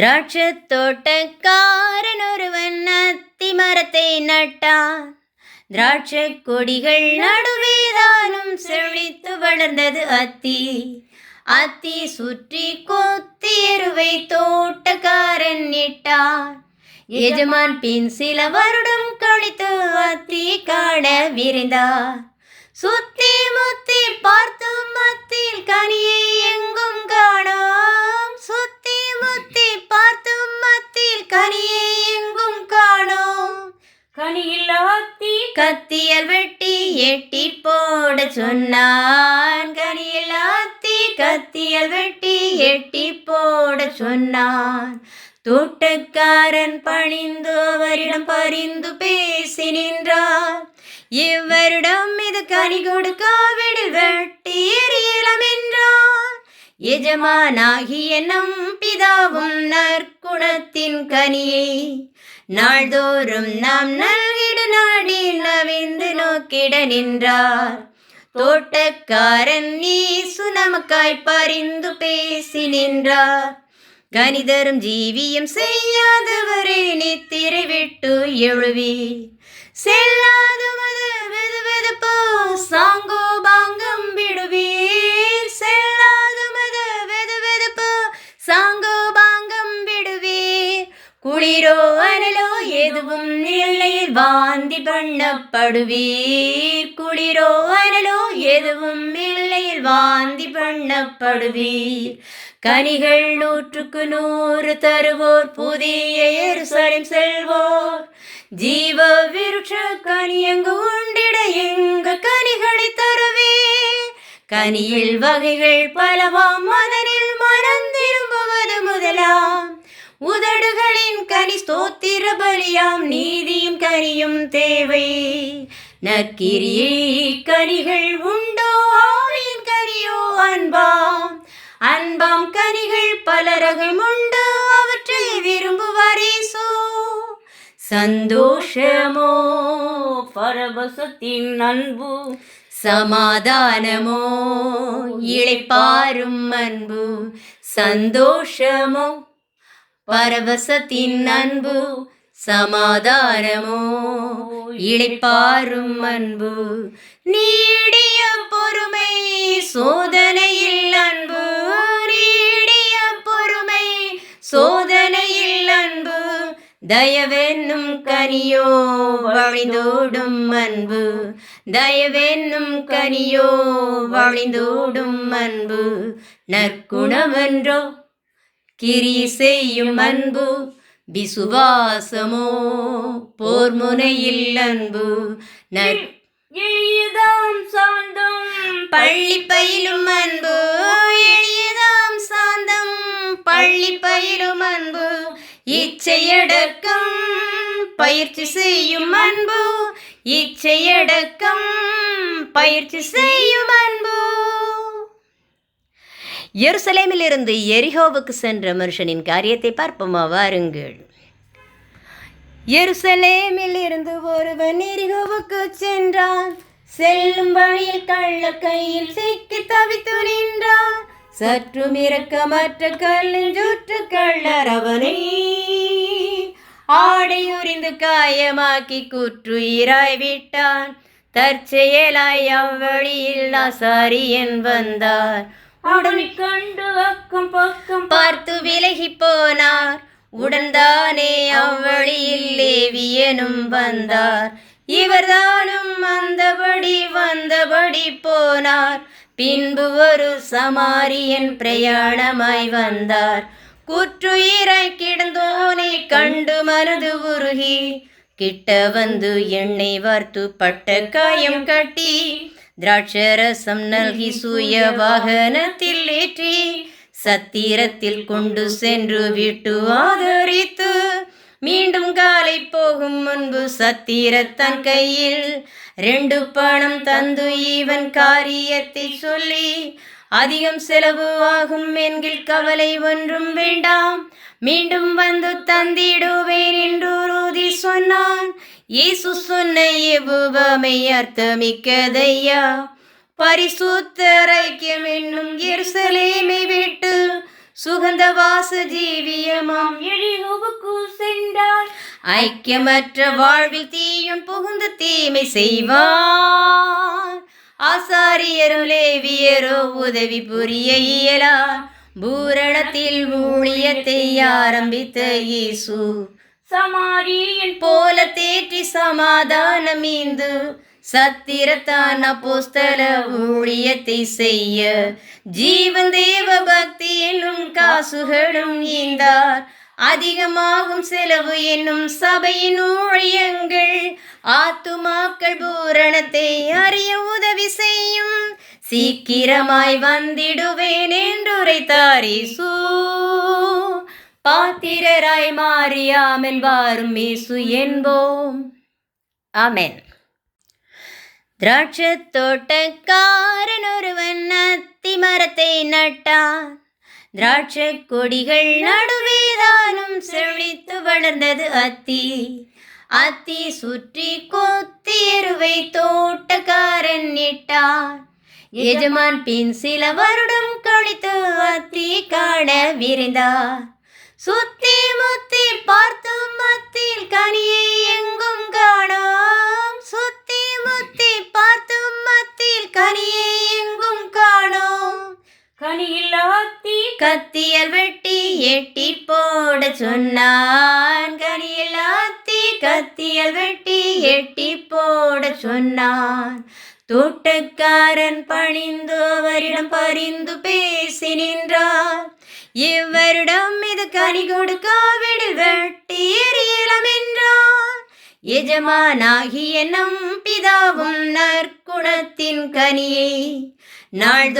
திராட்சை தோட்டக்காரன் ஒருவன் அத்தி மரத்தை நட்டான். திராட்சை கொடிகள் நடுவேதானும் செழித்து வளர்ந்தது அத்தி. அத்தி சுற்றி கொத்தி எருவை தோட்டக்காரன் இட்டான். எஜமான் பின் சில வருடம் கழித்து அத்தி காண விரைந்தார் சுத்தி முத்தி பார்த்தும் போட சொன்னான். கனியில் ஆத்தி கத்தியல் வெட்டி எட்டி போட சொன்னான். தோட்டக்காரன் பணிந்து அவரிடம் பரிந்து பேசி நின்றார் இவரிடம் இது கனி கொடுக்காவிடில் வெட்டி எறியலாம் என்றார் எஜமானாகிய நம் பிதாவும் நற்குணத்தின் கனியை நாள்தோறும் நாம் நல் நவிந்து நோக்கிட நின்றார். தோட்டக்காரன் நீசு நமக்காய் பரிந்து பேசி நின்றார். கணிதரும் ஜீவியம் செய்யாதவரே நித்திரை விட்டு எழுவி செல்லாத வெதுவெதுப்போ சாங்கோ பாங்கம் விடுவீர். செல்லாத மது வெதுவெதுப்போ சாங்கோ பாங்கம் விடுவீர். குளிரோ எதுவும் இல்லையில் வாந்தி பண்ணப்படுவீர். குளிரோ அனலோ எதுவும் இல்லையில் வாந்தி பண்ணப்படுவீர். கனிகள் நூற்றுக்கு நூறு தருவோர் புதிய எருசலேம் செல்வோர். ஜீவ விருட்ச கனி எங்கு உண்டிட எங்கு கனிகளை தருவே கனியில் வகைகள் பலவாம் அதனில் மனம் திரும்புவது முதலாம். உதடுகளின் கனி ஸ்தோத்திர பலியாம் நீதியும் கனியும் தேவை. நற்கிரியை கனிகள் உண்டோ? ஆவியின் கனியோ? அன்பாம். அன்பாம் கனிகள் பலரகம் உண்டு அவற்றை விரும்புவாரீசோ சந்தோஷமோ? பரவசத்தின் அன்பு. சமாதானமோ? இழைப்பாரும் அன்பு. சந்தோஷமோ? பரவசத்தின் அன்பு சமாதானமோ? இளைப்பாரும் அன்பு நீடிய பொறுமை சோதனையில் அன்பு நீடிய பொறுமை சோதனையில் அன்பு. தயவென்னும் கனியோ வழிந்தோடும் அன்பு. தயவென்னும் கனியோ வழிந்தோடும் அன்பு. நற்குணமென்றோ கிரி செய்யும் அன்பு விசுவாசமோ? போர் முனையில் அன்பு எளியதாம் சாந்தம் பள்ளி பயிலும் அன்பு எளியதாம் சாந்தம் பள்ளி பயிலும் அன்பு இச்சையடக்கம் பயிற்சி செய்யும் அன்பு இச்சையடக்கம் பயிற்சி செய்யும் அன்பு. எருசலேமிலிருந்து எரிகோவுக்கு சென்ற மனுஷனின் காரியத்தை பார்ப்போமா. வாருங்கள் எருசலேமில் இருந்து ஒருவன் எரிகோவுக்கு சென்றான். செல்லும் வழியில் கள்ள கையில் சிக்கி தவித்து நின்றான். சற்றும் இரக்கமற்ற கல்லின் சுற்று கள்ளர் அவனை. ஆடை உரிந்து காயமாக்கி கூற்றுயிராய் விட்டான். தற்செயலாய் அவ்வழியில் ஆசாரியன் வந்தார். அவனை கண்டு அக்கம் பக்கம் பார்த்து விலகி போனார். உடன்தானே அவ்வழியில் லேவியனும் வந்தார். இவர்தானும் வந்தபடி வந்தபடி போனார். பின்பு ஒரு சமாரியன் பிரயாணமாய் வந்தார். குற்றுயிராய் கிடந்தோனை கண்டு மனது உருகி கிட்ட வந்து எண்ணெய் வார்த்து பட்ட காயம் கட்டி திராட்சரசம் நல்கி சூய வாகனத்தில் ஏற்றி சத்திரத்தில் கொண்டு சென்று விட்டு ஆதரித்து மீண்டும் காலை போகும் முன்பு சத்திரத்தன் கையில் ரெண்டு பணம் தந்து இவன் காரியத்தை சொல்லி அதிகம் செலவு ஆகும் என்கில் கவலை ஒன்றும் வேண்டாம். மீண்டும் வந்து தந்திடுவேன் என்று உறுதி சொன்னான். இயேசு சொன்ன எவ்வுவமை அர்த்தமிக்கதையா? பரிசுத்த ஐக்கியம் என்னும் எருசலேமை விட்டு சுகந்த வாச ஜீவியமாம் எழிகுவுக்கு சென்றார். ஐக்கியமற்ற வாழ்வில் தீயும் புகுந்து தீமை செய்வார். ஆசாரியரும் லேவியரோ உதவி புரிய இயலா பூரணத்தில் ஊழியத்தை ஆரம்பித்த இயேசு சமாரியன் போல தேற்றி சமாதானம் இந்து சத்திரத்தான் அப்போஸ்தல ஊழியத்தை செய்ய ஜீவன் தேவ பக்தி என்னும் காசுகளும் ஈந்தார். அதிகமாகும் செலவு என்னும் சபையின் ஊழியங்கள் ஆத்துமாக்கள் பூரணத்தை அறிய உதவி செய்யும். சீக்கிரமாய் வந்திடுவேன் என்றுரைத்தார் சூ பாத்திரராய் மாறியாமல் வாரும் இயேசு என்போம். ஆமேன். திராட்சத் தோட்டக்காரன் ஒருவன் அத்தி மரத்தை நட்டான். திராட்சை கொடிகள் நடுவேதானும் செழித்து வளர்ந்தது அத்தி. அத்தி சுற்றி கொத்தி எருவை தோட்டக்காரன் இட்டான் எஜமான் பின் சில வருடம் கழித்து அத்தி காண விரைந்தார் சுத்தி முத்தி பார்த்தும் மத்தில் கனியை எங்கும் காணோம். சுத்தி முத்தி பார்த்தும் மத்தில் கனியை எங்கும் காணோம். கனியில்லாத்தி கத்தியல் வெட்டி எட்டி போட சொன்னான். கனியில் ஆத்தி கத்தியல் வெட்டி எட்டி போட சொன்னான். தோட்டக்காரன் பணிந்து அவரிடம் பரிந்து பேசி நின்றார் இவ்வரிடம் இது கனி கொடுக்காவிடில் வெட்டி எறியலாம் என்றார் எஜமானாகிய நம் பிதாவும் நற்குணத்தின் கனியை நாள்தோ